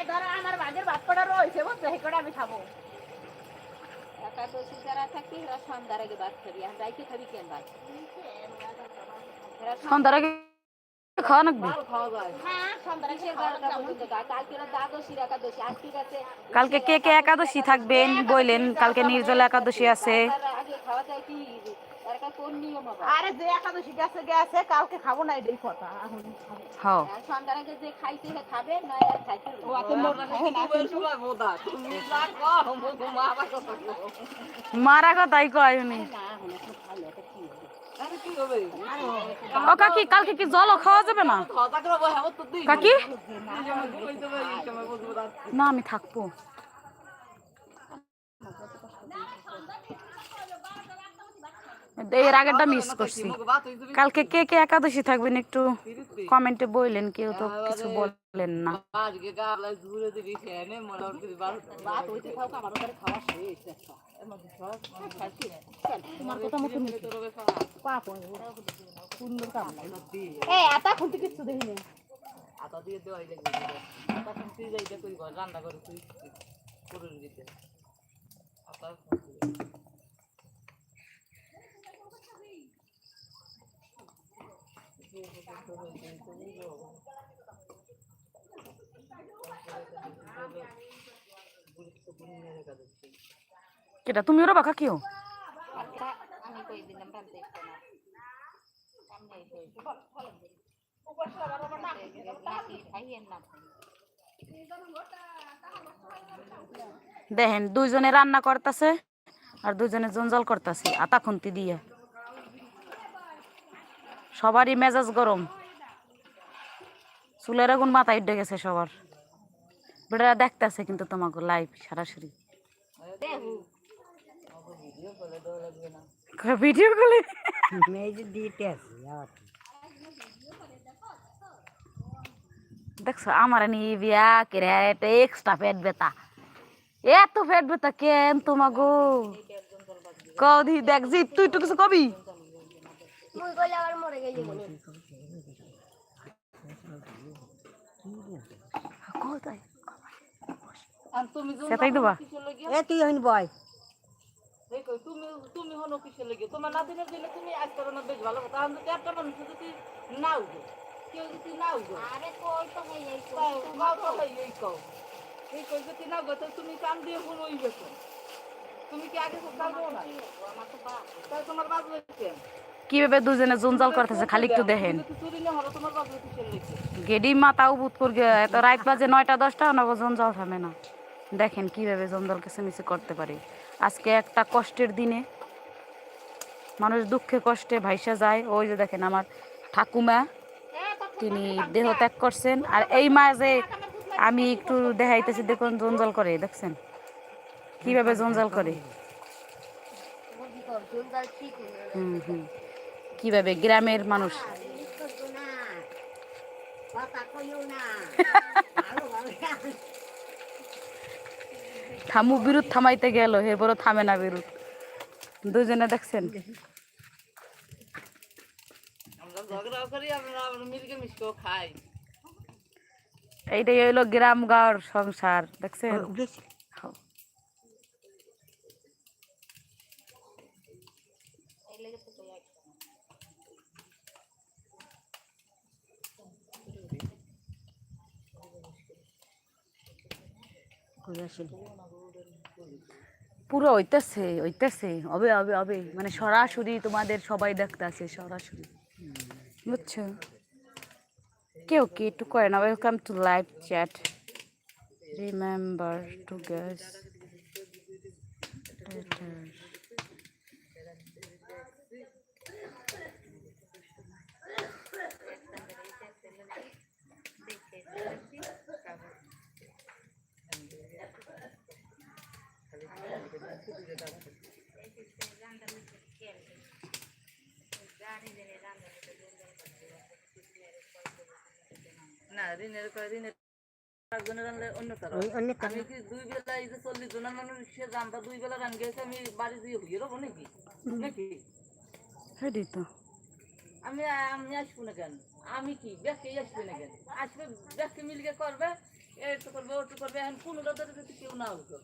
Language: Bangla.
এ ধরো আমার ভাগের ভাত কটা রয়েছে বুঝছ কটা আমি খাব। একাদশী যারা থাকি এরা সন্ধ্যার আগে ভাত খাবি। আর রাইতে খাবি কেন ভাত? সন্ধ্যার আগে খাওয়া নাকবি? ভালো খাওয়া যায়। হ্যাঁ কালকে কে কে একাদশী থাকবেন বললেন কালকে নির্জলা একাদশী আছে। আরে যে একাদশী গেছে গেছে কালকে খাব না এটাই কথা। এখন। হ্যাঁ যে সে খাবে আর খাইতে ও এত। মারা কথাই কয় উনি। না হলে তো ভালো এটা কি হবে? ও কাকি কালকে কি জলও খাওয়া যাবে না? কাকি? না আমি থাকব। এর আগেরটা মিস করছি কালকে কে কে একাদশী থাকবেন একটু কমেন্টে বললেন কেউ তো কিছু বললেন না ভাত হইতে খাও আমার খাওয়া শেষ একটা এর মধ্যে সব মানে খাইছি না। তোমার কথা মতো নিচ্ছি। তোরবে খাওয়া। পাপ হয়ে গেলো। সুন্দর কাম লাগে এ এতা খুলতে কিচ্ছু দেখি না আটা দিয়ে দেওয়াই লাগবে আটা খুঁজতে যাইতে করি রান্না করে তুই করে দিতে আটা কেটা, তুমি ওরা বাকা কেউ দেখেন, দুইজনে রান্না করতেছে আর দুইজনে জঞ্জাল করতেছে। আতা খুন্তি দিয়ে। সবারই মেজাজ গরম। চুলের আগুন মাথায় উঠে গেছে সবার। বেটারা দেখতেছে কিন্তু তোমাকে লাইভ সরাসরি। ভিডিও কলে দেখছ আমার নিয়ে বিয়া কেরে এটা এক্সট্রা পেট বেতা। এত পেট বেতা কেন তোমাগো? কদি দেখ জি তুই তো কিছু কবি? কোথায়? আর তুমি যে সেটাই দেবা এ তুই হইন বয় দেখো তুমি তুমি হলো কিসের লাগি তোমার নাতিনের দিলে তুমি আজ করো না বেশ ভালো কথা আমি তো একটা মানুষ যদি নাও গো কেউ যদি নাও গো আরে কই তো হই এই তাও নাও তো এই কও এই কই যদি নাও গো তুমি কান দিয়ে গেছো তুমি কি আগে সব জানো না আমার তো বাপ তাই তোমার বাবু কেন কীভাবে দুজনে জঞ্জাল করতেছে, খালি একটু দেখেন। গেডি মাথা উবুত করে গে এত রাত বাজে নয়টা, দশটা নব জঞ্জাল থামে না। দেখেন কীভাবে জঞ্জাল কিসে করতে পারে। আজকে একটা কষ্টের দিনে, মানুষ দুঃখে কষ্টে ভাইসা যায়। ওই যে দেখেন আমার ঠাকুমা, তিনি দেহ ত্যাগ করছেন। আর এই মাঝে আমি একটু দেখাইতেছি, দেখুন জঞ্জাল করে, দেখছেন? কীভাবে জঞ্জাল করে? হুম হুম। কীভাবে গ্রামের মানুষ? থামু বিরুদ্ধ থামাইতে গেল, এরপরও থামে না বিরুদ্ধ দুজনে দেখছেন? এইটাই হইল গ্রাম গাঁর সংসার, দেখছেন? পুরো হইতেছে হইতেছে হবে হবে হবে মানে সরাসরি তোমাদের সবাই দেখতেছে সরাসরি। বুঝছ? কেউ কি একটু করে না? Welcome to live chat remember to guess না ঋণের ঋণের আমি কি দুই বেলা এই যে চল্লিশ জনের মানুষ সে জানতা দুই বেলা রান গেছে আমি বাড়ি দিয়ে হইয়ে দেবো নাকি? নাকি? হেডি তো। আমি আমি আসব না কেন? আমি কি? ব্যাগকে আসবে না কেন? আসবে ব্যাগকে মিলকে করবে এই করবে ওটা করবে এখন কোনোটা ধরে যদি কেউ না উঠো